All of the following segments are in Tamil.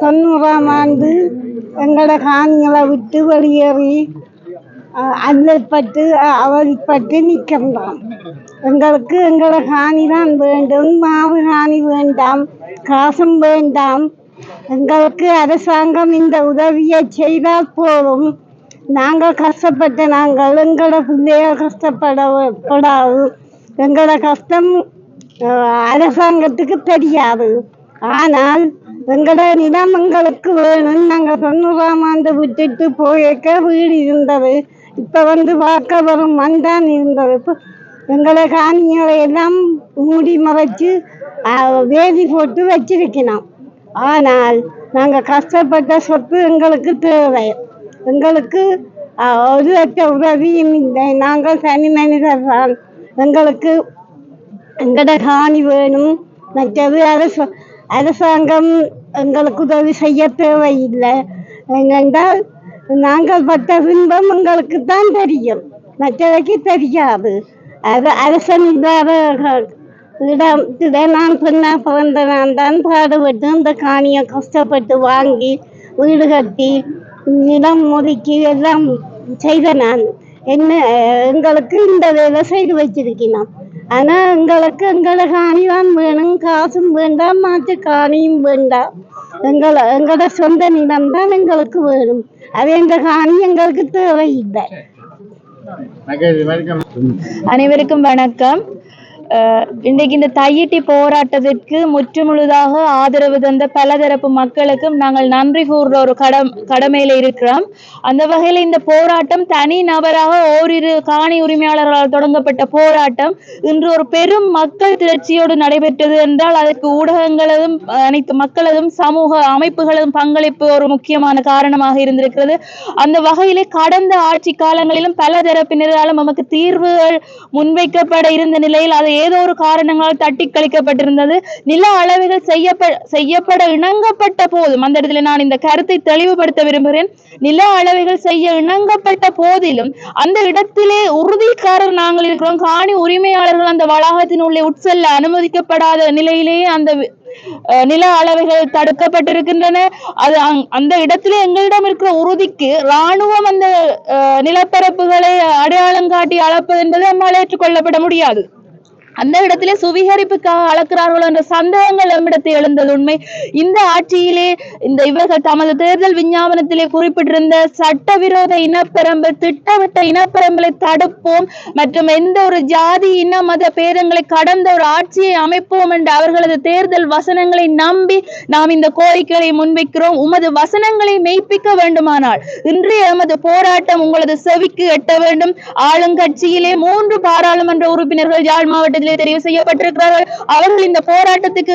தொண்ணூறாம் ஆண்டு எங்களோட காணிகளை விட்டு வெளியேறி அஹ், அல்லற்பட்டு அவதிப்பட்டு நிற்கின்றோம் எங்களுக்கு எங்களோட காணி தான் வேண்டும் மாவு காணி வேண்டாம் காசும் வேண்டாம். எங்களுக்கு அரசாங்கம் இந்த உதவியை செய்தால் போதும். நாங்கள் கஷ்டப்பட்ட நாங்கள் எங்களோட பிள்ளைகள் கஷ்டப்பட படாது. எங்களோட கஷ்டம் அரசாங்கத்துக்கு தெரியாது. ஆனால் எங்களோட நிலம் எங்களுக்கு வேணும் நாங்க தொண்ணூறாம் ஆண்டு விட்டுட்டு போயிருக்க வீடு இருந்தது. இப்ப வந்து பார்க்க வரும் மண்தான் இருந்தது. இப்போ எங்களை காணிகளை எல்லாம் மூடி மறைச்சு வேதி போட்டு வச்சிருக்கணும் ஆனால் நாங்கள் கஷ்டப்பட்ட சொத்து எங்களுக்கு தேவை. எங்களுக்கு ஒரு லட்ச உதவியும் இல்லை. நாங்கள் தனி மனிதர் தான் எங்களுக்கு எங்கட காணி வேணும். மற்றது அரசு அரசாங்கம் எங்களுக்கு உதவி செய்ய தேவையில்லை. ஏனென்றால் நாங்கள் பட்ட துன்பம் எங்களுக்கு தான் தெரியும். மற்றவைக்கு தெரியாது. அது அரசன் இல்லாத இடம் இதை நான் பெண்ணா பிறந்த நான் தான் பாடுபட்டு இந்த காணியை கஷ்டப்பட்டு வாங்கி வீடு கட்டி நிலம் ஒதுக்கி எல்லாம் செய்த நான். என்ன எங்களுக்கு இந்த வேலை செய்து வச்சிருக்கிறான் ஆனால் எங்களுக்கு எங்களை காணி தான் வேணும் காசும் வேண்டாம் மாற்று காணியும் வேண்டாம். எங்களை எங்களோட சொந்த நிலம் தான் எங்களுக்கு வேணும். அது எங்கள் காணி எங்களுக்கு தேவையில்லை. அனைவருக்கும் வணக்கம். இன்றைக்கு இந்த தையிட்டி போராட்டத்திற்கு முற்றுமுழுதாக ஆதரவு தந்த பலதரப்பு மக்களுக்கும் நாங்கள் நன்றி கூறுற ஒரு கடம் கடமையில இருக்கிறோம். அந்த வகையில் இந்த போராட்டம் தனி நபராக ஓரிரு காணி உரிமையாளர்களால் தொடங்கப்பட்ட போராட்டம் இன்று ஒரு பெரும் மக்கள் திரட்சியோடு நடைபெற்றது என்றால் அதற்கு ஊடகங்களதும் அனைத்து மக்களதும் சமூக அமைப்புகளதும் பங்களிப்பு ஒரு முக்கியமான காரணமாக இருந்திருக்கிறது. அந்த வகையிலே கடந்த ஆட்சி காலங்களிலும் பல தரப்பினராலும் நமக்கு தீர்வுகள் முன்வைக்கப்பட இருந்த நிலையில் அதை ஏதோ ஒரு காரணங்களால் தட்டி கழிக்கப்பட்டிருந்தது. நில அளவுகள் செய்யப்பட செய்யப்பட இணங்கப்பட்ட போதும். அந்த இடத்துல நான் இந்த கருத்தை தெளிவுபடுத்த விரும்புகிறேன். நில அளவுகள் செய்ய இணங்கப்பட்ட போதிலும் அந்த இடத்திலே உறுதிக்காரர் நாங்கள் இருக்கிறோம். காணி உரிமையாளர்கள் அந்த வளாகத்தின் உள்ளே உட்செல்ல அனுமதிக்கப்படாத நிலையிலேயே அந்த நில அளவைகள் தடுக்கப்பட்டிருக்கின்றன. அது அந்த இடத்திலே எங்களிடம் இருக்கிற உறுதிக்கு ராணுவம் அந்த அஹ், நிலப்பரப்புகளை அடையாளம் காட்டி அளப்பது என்பது நம்மால் ஏற்றுக்கொள்ளப்பட முடியாது. அந்த இடத்திலே சுவீகரிப்புக்காக அளக்கிறார்களோ என்ற சந்தேகங்கள் நம்மிடத்தில் எழுந்தது உண்மை. இந்த ஆட்சியிலே இந்த இவர்கள் தமது தேர்தல் விஞ்ஞாபனத்திலே குறிப்பிட்டிருந்த சட்டவிரோத இனப்பெரம்பல் திட்டமிட்ட இனப்பெரம்பலை தடுப்போம் மற்றும் எந்த ஒரு ஜாதி இன மத பேதங்களை கடந்த ஒரு ஆட்சியை அமைப்போம் என்ற அவர்களது தேர்தல் வசனங்களை நம்பி நாம் இந்த கோரிக்கைகளை முன்வைக்கிறோம். உமது வசனங்களை மெய்ப்பிக்க வேண்டுமானால் இன்றைய எமது போராட்டம் உங்களது செவிக்கு எட்ட வேண்டும். ஆளுங்கட்சியிலே மூன்று பாராளுமன்ற உறுப்பினர்கள் யாழ் மாவட்டத்திலே தெரிவு செய்யப்பட்டிருக்கிறார்கள். அவர்கள் இந்த போராட்டத்துக்கு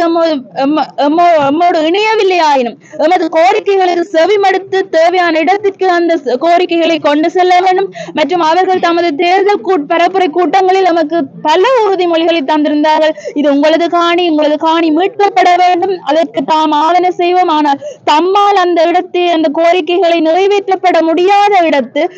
எம்மோடு- இணையவில்லை ஆயினும் எமது கோரிக்கைகளுக்கு செவிமடுத்து தேவையான இடத்திற்கு அந்த கோரிக்கைகளை கொண்டு செல்ல வேண்டும். மற்றும் அவர்கள் தமது தேர்தல் பரப்புரை கூட்டங்களில் நமக்கு பல உறுதிமொழிகளை தந்திருந்தார்கள். இது உங்களது காணி உங்களது காணி மீட்கப்பட வேண்டும். அதற்கு தாம் ஆதன செய்வோம். ஆனால் தம்மால் அந்த இடத்தில் அந்த கோரிக்கைகளை நிறைவேற்றப்பட முடியாத இடத்து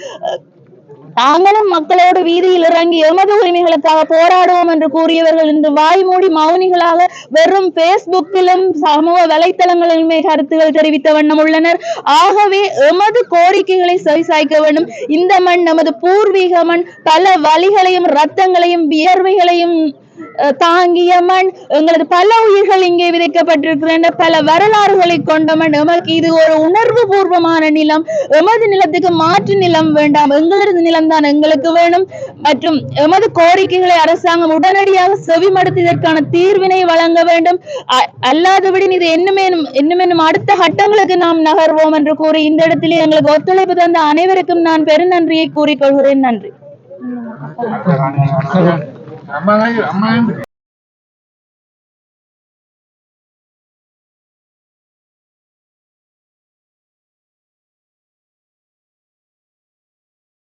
தாங்களும் மக்களோடு வீதியில் இறங்கி எமது உரிமைகளுக்காக போராடுவோம் என்று கூறியவர்கள் இன்று வாய்மூடி மௌனிகளாக வெறும் பேஸ்புக்கிலும் சமூக வலைத்தளங்களிலுமே கருத்துகள் தெரிவித்த வண்ணம் உள்ளனர். ஆகவே எமது கோரிக்கைகளை சரிசாய்க்க வேண்டும். இந்த மண் நமது பூர்வீக மண். பல வழிகளையும் ரத்தங்களையும் வியர்வைகளையும் தாங்கிய மண் எங்களது பல உயிர்கள் இங்கே விதைக்கப்பட்டிருக்கின்றன பல வரலாறுகளை கொண்ட மண். எமக்கு இது ஒரு உணர்வு பூர்வமான நிலம். எமது நிலத்துக்கு மாற்று நிலம் வேண்டாம். எங்களது நிலம்தான் எங்களுக்கு வேணும். மற்றும் எமது கோரிக்கைகளை அரசாங்கம் உடனடியாக செவிமடுத்து இதற்கான தீர்வினை வழங்க வேண்டும். அ- அல்லாதபடி இது என்னமேனும் என்னமேனும் அடுத்த கட்டங்களுக்கு நாம் நகர்வோம் என்று கூறி இந்த இடத்திலே எங்களுக்கு ஒத்துழைப்பு தந்த அனைவருக்கும் நான் பெருநன்றியை கூறிக்கொள்கிறேன். நன்றி. 俺妈来俺妈也没